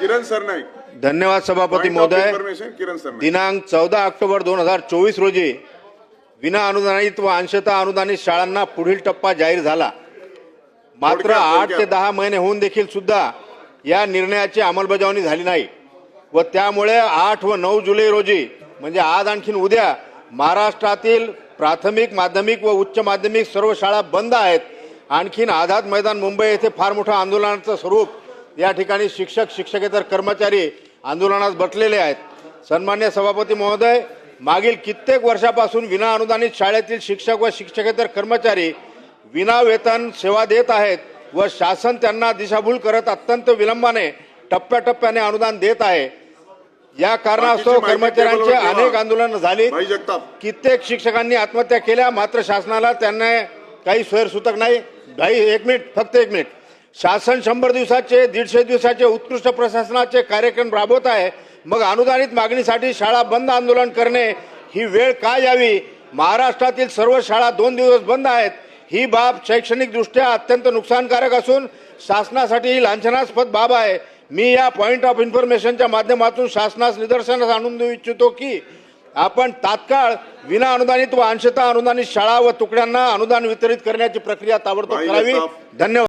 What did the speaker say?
किरण सरनाईक धन्यवाद सभापती महोदय. किरण सरनाईक दिनांक चौदा ऑक्टोबर दोन हजार चोवीस रोजी विना अनुदानित व अंशतः अनुदानित शाळांना पुढील टप्पा जाहीर झाला. मात्र आठ ते. दहा महिने होऊन देखील सुद्धा या निर्णयाची अंमलबजावणी झाली नाही. व त्यामुळे आठ व नऊ जुलै रोजी म्हणजे आज आणखीन उद्या महाराष्ट्रातील प्राथमिक माध्यमिक व उच्च माध्यमिक सर्व शाळा बंद आहेत. आणखीन आझाद मैदान मुंबई येथे फार मोठं आंदोलनाचं स्वरूप या ठिकाणी शिक्षक शिक्षकेतर कर्मचारी आंदोलनात बसलेले आहेत. सन्मान्य सभापती महोदय मागील कित्येक वर्षापासून विना अनुदानित शाळेतील शिक्षक व शिक्षकेतर कर्मचारी विना वेतन सेवा देत आहेत व शासन त्यांना दिशाभूल करत अत्यंत विलंबाने टप्प्याटप्प्याने अनुदान देत आहे. या कारणास्तव कर्मचाऱ्यांचे. अनेक आंदोलन झाली. कित्येक शिक्षकांनी आत्महत्या केल्या मात्र शासनाला त्यांना काही स्वैरसूतक नाही. भाई एक मिनिट फक्त एक मिनिट. शासन शंभर दिवसाचे दीडशे दिवसाचे उत्कृष्ट प्रशासनाचे कार्यक्रम राबवत आहे. मग अनुदानित मागणीसाठी शाळा बंद आंदोलन करणे ही वेळ का यावी? महाराष्ट्रातील सर्व शाळा दोन दिवस बंद आहेत. ही बाब शैक्षणिक दृष्ट्या अत्यंत नुकसानकारक असून शासनासाठी ही लांछनास्पद बाब आहे. मी या पॉइंट ऑफ इन्फॉर्मेशनच्या माध्यमातून शासनास निदर्शनास आणून देऊ इच्छितो की आपण तात्काळ विना अनुदानित व अंशतः अनुदानित शाळा व तुकड्यांना अनुदान वितरित करण्याची प्रक्रिया ताबडतोब करावी. धन्यवाद.